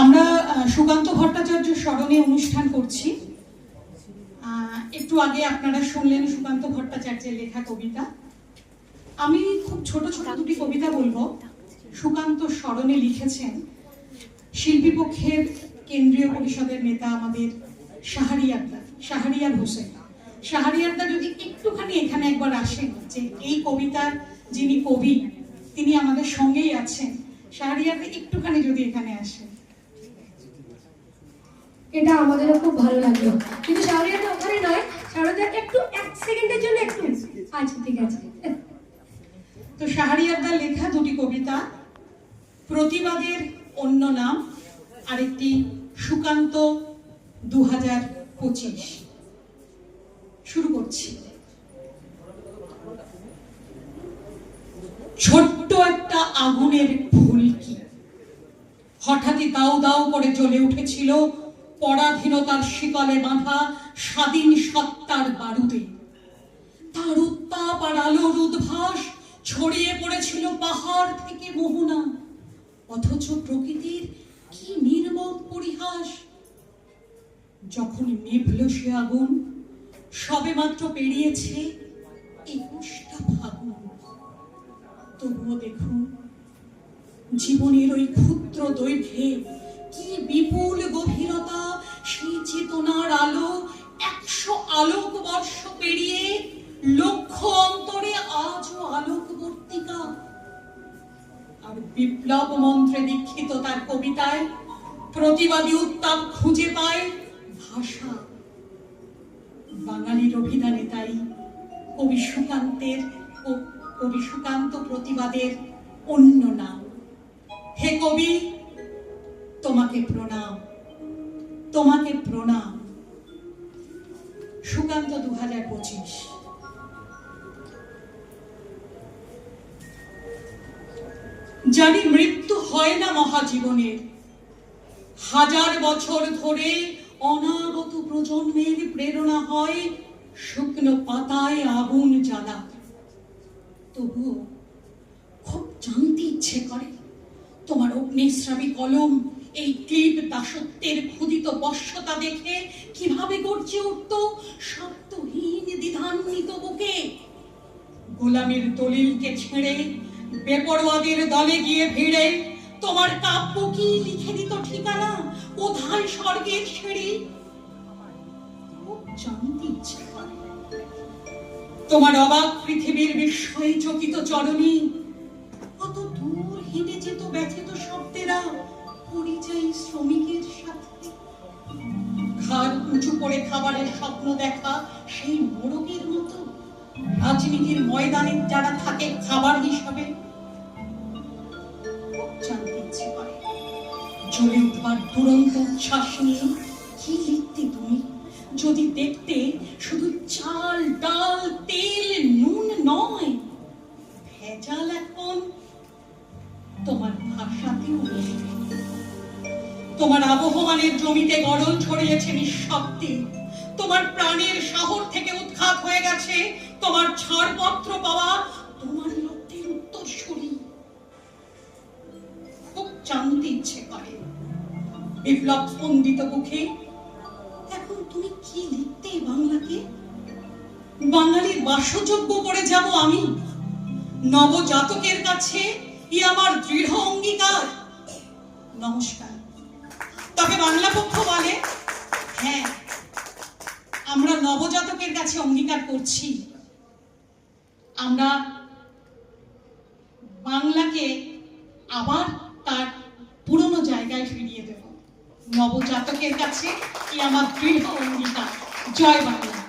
আমরা সুকান্ত ভট্টাচার্য স্মরণে অনুষ্ঠান করছি। একটু আগে আপনারা শুনলেন সুকান্ত ভট্টাচার্যের লেখা কবিতা। আমি খুব ছোট ছোট দুটি কবিতা বলব। সুকান্ত স্মরণে লিখেছেন শিল্পী পক্ষের কেন্দ্রীয় পরিষদের নেতা আমাদের শাহরিয়ারদা, শাহরিয়ার হোসেন। শাহরিয়ারদা যদি একটুখানি এখানে একবার আসেন যে এই কবিতার যিনি কবি, তিনি আমাদের সঙ্গেই আছেন। শাহরিয়ারদা একটুখানি যদি এখানে আসে। এটা আমাদেরও খুব ভালো লাগল। কিন্তু শাহরিয়ারটা ওখানে নয় শাহরিয়ার একটু এক সেকেন্ডের জন্য একটু আচ্ছা ঠিক আছে। তো শাহরিয়ারদার লেখা দুটি কবিতা প্রতিবাদের অন্য নাম আরেকটি সুকান্ত দু হাজার পঁচিশ। শুরু করছি। ছোট্ট একটা আগুনের ফুলকি হঠাৎই দাউ দাউ করে জ্বলে উঠেছিল পরাধীনতার শিকলে বাঁধা স্বাধীন সত্তার বারুদে। তার উত্তাপ আর আলোর উদ্ভাস ছড়িয়ে পড়েছিল পাহাড় থেকে মোহনা। অথচ প্রকৃতির কি নির্মম পরিহাস। যখন নিভল সে আগুন, সবে মাত্র পেরিয়েছে একুশটা ফাগুন। তবুও দেখুন জীবনের ওই ক্ষুদ্র দৈর্ঘ্যে কি বিপুল গভীরতা, সেই চেতনার আলো একশো আলোক বর্ষ পেরিয়ে লক্ষ অন্তরে আজও আলোকবর্তিকা। আর বিপ্লব মন্ত্রে দীক্ষিত তার কবিতায় প্রতিবাদী উত্তাপ খুঁজে পায় ভাষা। বাঙালির অভিধানে তাই কবি সুকান্তের কবি সুকান্ত প্রতিবাদের অন্য নাম। হে কবি, তোমাকে প্রণাম তোমাকে প্রণাম। সুকান্ত দু হাজার পঁচিশ। জানি মৃত্যু হয় না মহাজীবনের হাজার বছর ধরে অনাগত প্রজন্মের প্রেরণা হয় শুকনো পাতায় আগুন জ্বালা। তবুও খুব জানতে ইচ্ছে করে। তোমার অগ্নিশ্রাবী কলম এই ক্লিপ দাসত্বের ক্ষুদিত বশ্যতা দেখে কীভাবে গর্জে উঠত শব্দহীন দ্বিধান্বিত বুকে? গোলামের দলিলকে ছেড়ে বেপরোয়াদের দলে গিয়ে ভিড়ে তোমার কাব্য কি লিখে দিত ঠিকানা? কোথায় স্বর্গের সিঁড়ি? খুব জানতে ইচ্ছে। করে তোমার অবাক পৃথিবীর বিস্ময়ে চকিত চরণী। কত দূর হেঁটে যেত ব্যথিত পরিযায়ী শ্রমিকের সাথে। ঘাড় উঁচু করে খাবারের স্বপ্ন দেখা সেই মোরগের মতো। রাজনীতির ময়দানে যারা থাকে খাবার হিসাবে জ্বলে উঠবার দুরন্ত উচ্ছ্বাস নিয়ে কি লিখতে তুমি? যদি দেখতে শুধু চাল, ডাল, তেল, নুন নয়, ভেজাল এখন তোমার ভাষাতেও তোমার আবহমানের জমিতে গরল ছড়িয়েছে নিঃশব্দে। তোমার প্রাণের শহর থেকে উৎখাত হয়ে গেছে তোমার ছাড়পত্র পাওয়া তোমার লব্ধের উত্তরসূরি। খুব জানতে ইচ্ছে করে। বিপ্লব স্পন্দিত মুখে, এখন তুমি কি লিখতে বাংলাকে? বাঙালির বাসযোগ্য করে যাব আমি। নবজাতকের কাছে ই আমার দৃঢ় অঙ্গীকার। নমস্কার। তবে বাংলা পক্ষ বলে হ্যাঁ আমরা নবজাতকের কাছে অঙ্গীকার করছি। আমরা বাংলাকে আবার তার পুরনো জায়গায় ফিরিয়ে দেব। নবজাতকের কাছে কি আমার দৃঢ় অঙ্গীকার? জয় বাংলা।